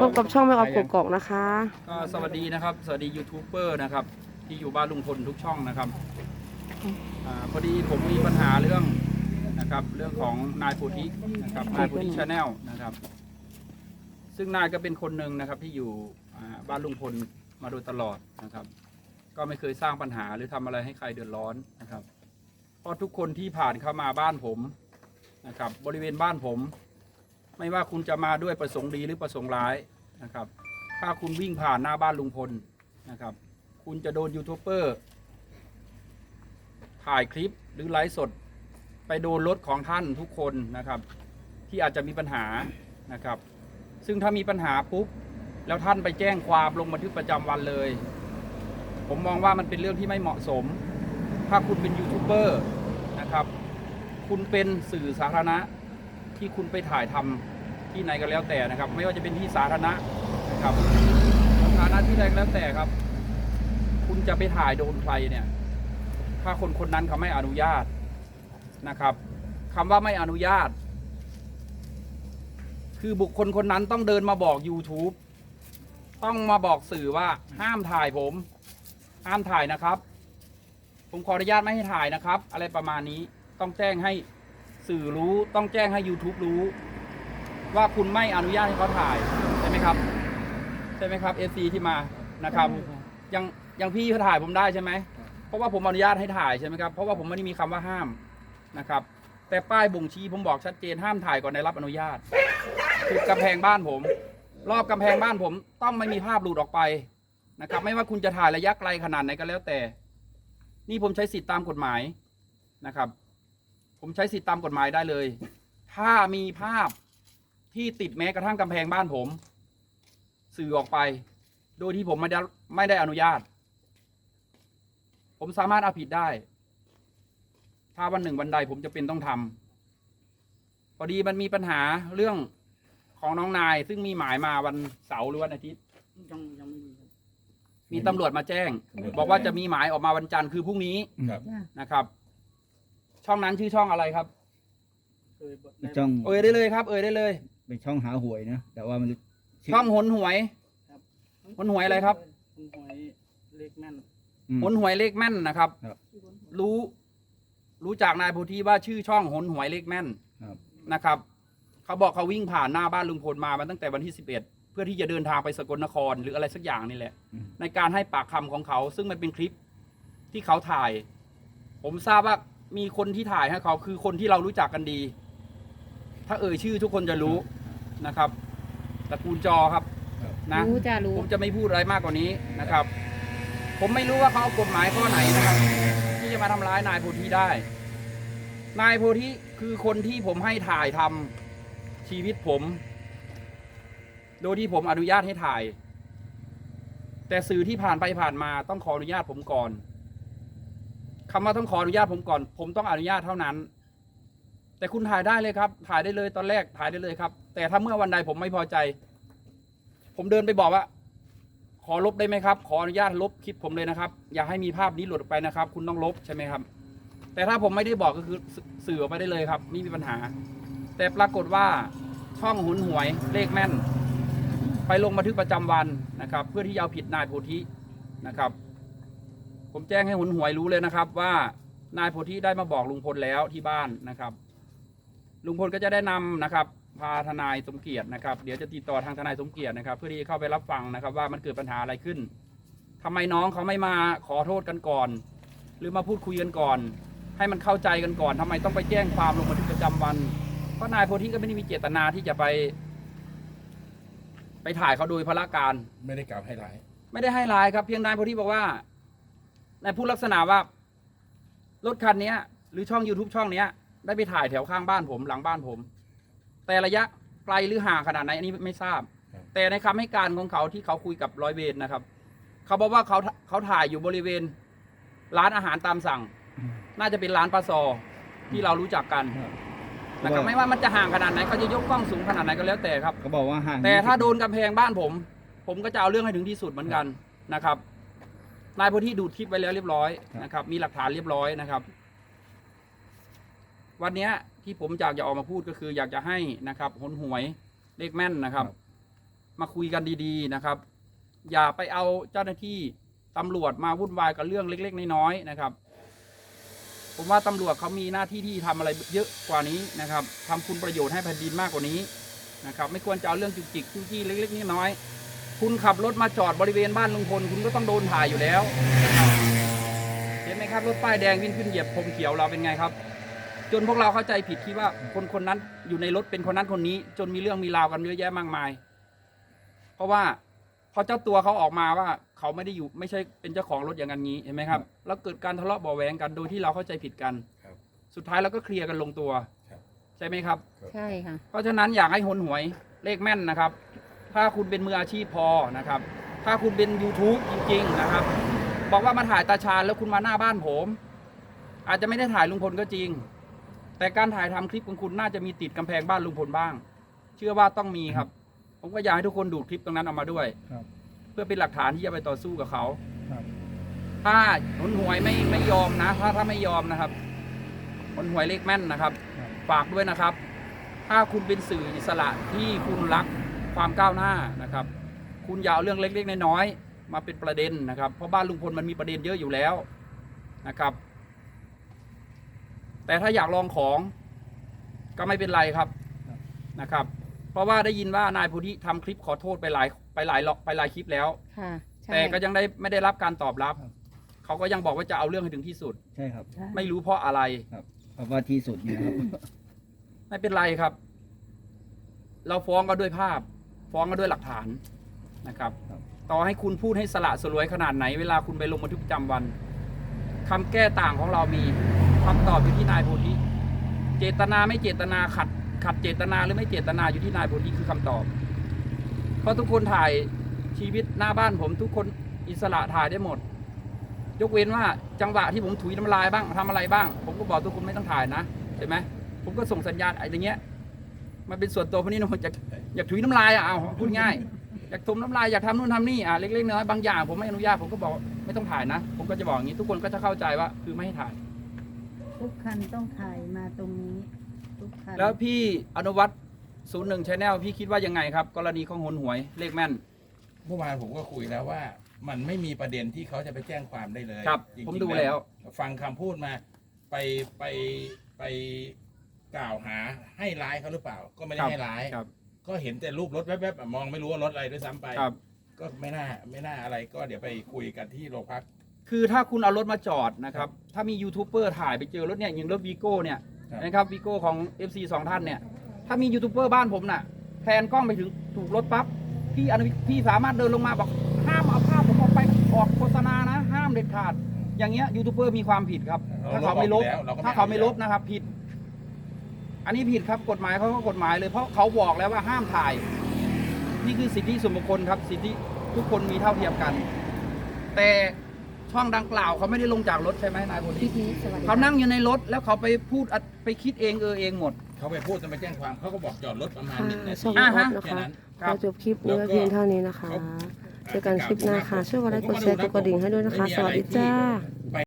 พบกับช่องแม่ออฟกกอกนะคะ ก็สวัสดีนะครับ สวัสดียูทูบเบอร์นะครับ ที่อยู่บ้านลุงพลทุกช่องนะครับอาพอดีผมมีปัญหาเรื่องนะครับ เรื่องของนายโพธินะครับนายโพธิชาแนลนะครับ ซึ่งนายก็เป็นคนหนึ่งนะครับที่อยู่อ่าบ้านลุงพลมาโดยตลอดนะครับ ก็ไม่เคยสร้างปัญหาหรือทำอะไรให้ใครเดือดร้อนนะครับ เพราะทุกคนที่ผ่านเข้ามาบ้านผมนะครับ บริเวณบ้านผม ไม่ว่าคุณจะมาด้วยประสงค์ดีหรือประสงค์ร้ายนะครับ ถ้าคุณวิ่งผ่านหน้าบ้านลุงพลนะครับ คุณจะโดนยูทูบเบอร์ถ่ายคลิปหรือไลฟ์สด ไปโดนรถของท่านทุกคนนะครับ ที่อาจจะมีปัญหานะครับ ซึ่งถ้ามีปัญหาปุ๊บแล้วท่านไปแจ้งความลงบันทึกประจำวันเลย ผมมองว่ามันเป็นเรื่องที่ไม่เหมาะสม ถ้าคุณเป็นยูทูบเบอร์นะครับ คุณเป็นสื่อสาธารณะ ที่คุณไปถ่ายทำที่ไหนก็แล้วแต่นะครับ ไม่ว่าจะเป็นที่สาธารณะนะครับสถานะที่ใดก็แล้วแต่ครับ คุณจะไปถ่ายโดนใครเนี่ย ถ้าคนคนนั้นเขาไม่อนุญาตนะครับคำว่าไม่อนุญาต คือบุคคลคนนั้นต้องเดินมาบอก YouTube ต้องมาบอกสื่อว่าห้ามถ่ายผม ห้ามถ่ายนะครับ ผมขออนุญาตไม่ให้ถ่ายนะครับ อะไรประมาณนี้ต้องแจ้งให้ สื่อรู้ต้องแจ้งให้ YouTube รู้ ว่าคุณไม่อนุญาตให้เขาถ่ายใช่ไหมครับใช่ไหมครับ FC ที่มานะครับยังยังพี่เขาถ่ายผมได้ใช่ไหมเพราะว่าผมอนุญาตให้ถ่ายใช่ไหมครับเพราะว่าผมไม่ได้มีคำว่าห้ามนะครับ แต่ป้ายบ่งชี้ผมบอกชัดเจนห้ามถ่ายก่อนได้รับอนุญาตคือกำแพงบ้านผม รอบกำแพงบ้านผมต้องไม่มีภาพหลุดออกไปนะครับ ไม่ว่าคุณจะถ่ายระยะไกลขนาดไหนก็แล้วแต่ นี่ผมใช้สิทธิ์ตามกฎหมายนะครับ ผมใช้สิทธิ์ตามกฎหมายได้เลย ถ้ามีภาพที่ติดแม้กระทั่งกำแพงบ้านผม สื่อออกไป โดยที่ผมไม่ได้ไม่ได้อนุญาต ผมสามารถเอาผิดได้ ถ้าวันหนึ่งวันใดผมจะเป็นต้องทำพอดีมันมีปัญหาเรื่องของน้องนาย ซึ่งมีหมายมาวันเสาร์หรือวันอาทิตย์ ยังยังไม่มีครับ มีตำรวจมาแจ้ง บอกว่าจะมีหมายออกมาวันจันทร์คือพรุ่งนี้ครับ นะครับ ช่องนั้นชื่อช่องอะไรครับ เคยบอกได้ช่องเอ่ยได้เลยครับ เอ่ยได้เลย เป็นช่องหาหวยนะแต่ว่ามันชื่ช่องหนหวย หนหวยอะไรครับ หนหวยเล็กแม่นอืม หนหวยเลขแม่นนะครับ ครับ รู้ รู้จากนายโพธิว่าชื่อช่องหนหวยเลขแม่นครับ นะครับ เขาบอกเขาวิ่งผ่านหน้าบ้านลุงพลมามาตั้งแต่วันที่ 11 เพื่อที่จะเดินทางไปสกลนครหรืออะไรสักอย่างนี่แหละ อืม ในการให้ปากคำของเขา ซึ่งมันเป็นคลิปที่เขาถ่าย ผมทราบว่า มีคนที่ถ่ายให้เขาคือคนที่เรารู้จักกันดี ถ้าเอ่ยชื่อทุกคนจะรู้นะครับตระกูลจอครับนะรู้จ้ารู้ ผมจะไม่พูดอะไรมากกว่านี้นะครับ ผมไม่รู้ว่าเขาเอากฎหมายข้อไหนนะครับ ที่จะมาทำร้ายนายโพธิได้ นายโพธิคือคนที่ผมให้ถ่ายทำชีวิตผม โดยที่ผมอนุญาตให้ถ่าย แต่สื่อที่ผ่านไปผ่านมาต้องขออนุญาตผมก่อน คำว่าต้องขออนุญาตผมก่อน ผมต้องอนุญาตเท่านั้น แต่คุณถ่ายได้เลยครับ ถ่ายได้เลยตอนแรกถ่ายได้เลยครับ แต่ถ้าเมื่อวันใดผมไม่พอใจ ผมเดินไปบอกว่า ขอลบได้ไหมครับ ขออนุญาตลบคลิปผมเลยนะครับ อย่าให้มีภาพนี้หลุดออกไปนะครับ คุณต้องลบใช่ไหมครับ แต่ถ้าผมไม่ได้บอกก็คือสื่อออกไปได้เลยครับไม่มีปัญหา แต่ปรากฏว่าช่องหุนหวยเลขแม่น ไปลงบันทึกประจำวันนะครับ เพื่อที่จะเอาผิดนายโพธินะครับ ผมแจ้งให้หุนหวยรู้เลยนะครับ ว่านายโพธิได้มาบอกลุงพลแล้วที่บ้านนะครับ ลุงพลก็จะได้นำนะครับ พาทนายสมเกียรตินะครับ เดี๋ยวจะติดต่อทางทนายสมเกียรตินะครับ เพื่อที่จะเข้าไปรับฟังนะครับ ว่ามันเกิดปัญหาอะไรขึ้นทำไมน้องเขาไม่มาขอโทษกันก่อน หรือมาพูดคุยกันก่อน ให้มันเข้าใจกันก่อนทำไมต้องไปแจ้งความลงบันทึกประจำวันเพราะนายโพธิก็ไม่ได้มีเจตนาที่จะไป ไปถ่ายเขาโดยพละการ ไม่ได้กล่าวให้ร้าย ไม่ได้ให้ร้ายครับ เพียงนายโพธิบอกว่า นายพูดลักษณะว่ารถคันเนี้ยหรือช่อง YouTube ช่องเนี้ยได้ไปถ่ายแถวข้างบ้านผมหลังบ้านผม แต่ระยะไกลหรือห่างขนาดไหนอันนี้ไม่ทราบ แต่ในคำให้การของเขาที่เขาคุยกับร้อยเวรนะครับ เขาบอกว่าเขาเขาถ่ายอยู่บริเวณ ร้านอาหารตามสั่ง น่าจะเป็นร้านปลาซอที่เรารู้จักกันครับนะครับไม่ว่ามันจะห่างขนาดไหนเขาจะยกกล้องสูงขนาดไหนก็แล้วแต่ครับเขาบอกว่าห่างแต่ถ้า20โดนกำแพงบ้านผม ผมก็จะเอาเรื่องให้ถึงที่สุดเหมือนกันนะครับ นายโพธิดูดคลิปไว้แล้วเรียบร้อยนะครับ มีหลักฐานเรียบร้อยนะครับ วันเนี้ยที่ผมอยากจะออกมาพูดก็คือ อยากจะให้นะครับหนหวยเลขแม่นนะครับ มาคุยกันดีๆนะครับ อย่าไปเอาเจ้าหน้าที่ตำรวจมาวุ่นวายกับเรื่องเล็ก ๆ น้อยๆนะครับ ผมว่าตำรวจเขามีหน้าที่ที่ทำอะไรเยอะกว่านี้นะครับทำคุณประโยชน์ให้แผ่นดินมากกว่านี้นะครับ ไม่ควรจะเอาเรื่องจุกจิกจุกจี้เล็ก ๆน้อยๆ คุณขับรถมาจอดบริเวณบ้านลุงพลคุณก็ต้องโดนถ่ายอยู่แล้วนะครับเห็นไหมครับรถป้ายแดงวิ่งขึ้นเหยียบพรมเขียวเราเป็นไงครับ จนพวกเราเข้าใจผิดคิดว่าคนคนนั้นอยู่ในรถเป็นคนนั้นคนนี้ จนมีเรื่องมีราวกันเยอะแยะมากมาย เพราะว่าพอเจ้าตัวเขาออกมาว่าเขาไม่ได้อยู่ไม่ใช่เป็นเจ้าของรถอย่างนั้นนี้เห็นไหมครับ แล้วเกิดการทะเลาะเบาะแหวงกันโดยที่เราเข้าใจผิดกันครับสุดท้ายเราก็เคลียร์กันลงตัวครับใช่ไหมครับ ใช่ค่ะ เพราะฉะนั้นอยากให้หนหวยเลขแม่นนะครับ ถ้าคุณเป็นมืออาชีพพอนะครับ ถ้าคุณเป็น YouTube จริง ๆ นะครับ บอกว่ามาถ่ายตาชาญแล้วคุณมาหน้าบ้านผม อาจจะไม่ได้ถ่ายลุงพลก็จริง แต่การถ่ายทำคลิปของคุณน่าจะมีติดกำแพงบ้านลุงพลบ้าง เชื่อว่าต้องมีครับ ผมก็อยากให้ทุกคนดูคลิปตรงนั้นเอามาด้วยครับเพื่อเป็นหลักฐานที่จะไปต่อสู้กับเขาครับถ้าหนหวยไม่ไม่ยอมนะ ถ้าถ้าไม่ยอมนะครับหนหวยเลขแม่นนะครับครับฝากด้วยนะครับ ถ้าคุณเป็นสื่ออิสระที่คุณรัก ความก้าวหน้านะครับ คุณอย่าเอาเรื่องเล็กๆน้อยๆมาเป็นประเด็นนะครับ เพราะบ้านลุงพลมันมีประเด็นเยอะอยู่แล้วนะครับ แต่ถ้าอยากลองของก็ไม่เป็นไรครับครับนะครับ เพราะว่าได้ยินว่านายพุทธิทำคลิปขอโทษไปหลายไปหลายรอบไปหลายคลิปแล้วค่ะใช่แต่ก็ยังได้ไม่ได้รับการตอบรับครับเขาก็ยังบอกว่าจะเอาเรื่องให้ถึงที่สุด ใช่ครับใช่ไม่รู้เพราะอะไรเพราะว่าที่สุดเนี่ยครับ ไม่เป็นไรครับ เราฟ้องกันด้วยภาพ ฟ้องกันด้วยหลักฐานนะครับครับ ต่อให้คุณพูดให้สละสลวยขนาดไหน เวลาคุณไปลงบันทึกประจำวันคำแก้ต่างของเรามีคำตอบอยู่ที่นายโพธิเจตนาไม่เจตนาขัดขัดเจตนาหรือไม่เจตนาอยู่ที่นายโพธิคือคำตอบ เพราะทุกคนถ่ายชีวิตหน้าบ้านผมทุกคนอิสระถ่ายได้หมด ยกเว้นว่าจังหวะที่ผมถุยน้ำลายบ้างทำอะไรบ้าง ผมก็บอกทุกคนไม่ต้องถ่ายนะใช่ไหมผมก็ส่งสัญญาณไอ้อย่างเงี้ย มันเป็นส่วนตัวพวกนี้นะผมอยากอยากถุยน้ำลายอะเอาพูดง่ายอยากทมน้ำลายอยากทำนู่นทำนี่อะเล็กๆน้อยๆบางอย่างผมไม่อนุญาตผมก็บอกไม่ต้องถ่ายนะ ผมก็จะบอกอย่างนี้ทุกคนก็จะเข้าใจว่า คือไม่ให้ถ่าย ทุกคันต้องถ่ายมาตรงนี้ทุกคันแล้วพี่อนุวัตศูนย์หนึ่งชแนลพี่คิดว่ายังไงครับ กรณีของหนหวยเลขแม่น เมื่อวานผมก็คุยแล้วว่า มันไม่มีประเด็นที่เขาจะไปแจ้งความได้เลยครับจงๆผมดูแล้ว ฟังคำพูดมา ไปไปไป กล่าวหาให้ร้ายเขาหรือเปล่า ก็ไม่ได้ให้ร้าย ครับ ก็เห็นแต่รูปรถแวบๆอะมองไม่รู้ว่ารถอะไรด้วยซ้ำไป ครับ ก็ไม่น่าไม่น่าอะไรก็เดี๋ยวไปคุยกันที่โรงพัก คือถ้าคุณเอารถมาจอดนะครับ ถ้ามียูทูบเบอร์ถ่ายไปเจอรถเนี่ยอย่างรถวีโก้เนี่ยครับ นะครับวีโก้ของ FC สองท่านเนี่ย ถ้ามียูทูบเบอร์บ้านผมน่ะแพนกล้องไปถึงถูกรถปั๊บพี่อนุพี่สามารถเดินลงมาบอกห้ามเอาภาพผมออกไปออกโฆษณานะ ห้ามเด็ดขาด อย่างเงี้ยยูทูบเบอร์มีความผิดครับ ถ้าเขาไม่ลบ เราก็ไม่ถ้าเขาไม่ลบเอาอยู่แล้วนะครับผิด อันนี้ผิดครับกฎหมายเขาก็กฎหมายเลยเพราะเขาบอกแล้วว่าห้ามถ่าย นี่คือสิทธิส่วนบุคคลครับ สิทธิทุกคนมีเท่าเทียมกัน แต่ช่องดังกล่าวเขาไม่ได้ลงจากรถใช่ไหมนายพลพี่พีชสวัสดีเขานั่งอยู่ในรถแล้วเขาไปพูดอัดไปคิดเองเออเองหมด เขาไปพูดจะไปแจ้งความเขาก็บอกจอดรถประมาณค่ะหนึ่งนาช่องทีแออ่าดฮะนะแค่คะนั้นครับขอจบคลิปนี้ไว้เพียงเท่านี้นะคะ เจอกันคลิปหน้าค่ะ ช่วยกดไลค์กดแชร์กดกระดิ่งให้ด้วยนะคะ สวัสดีจ้า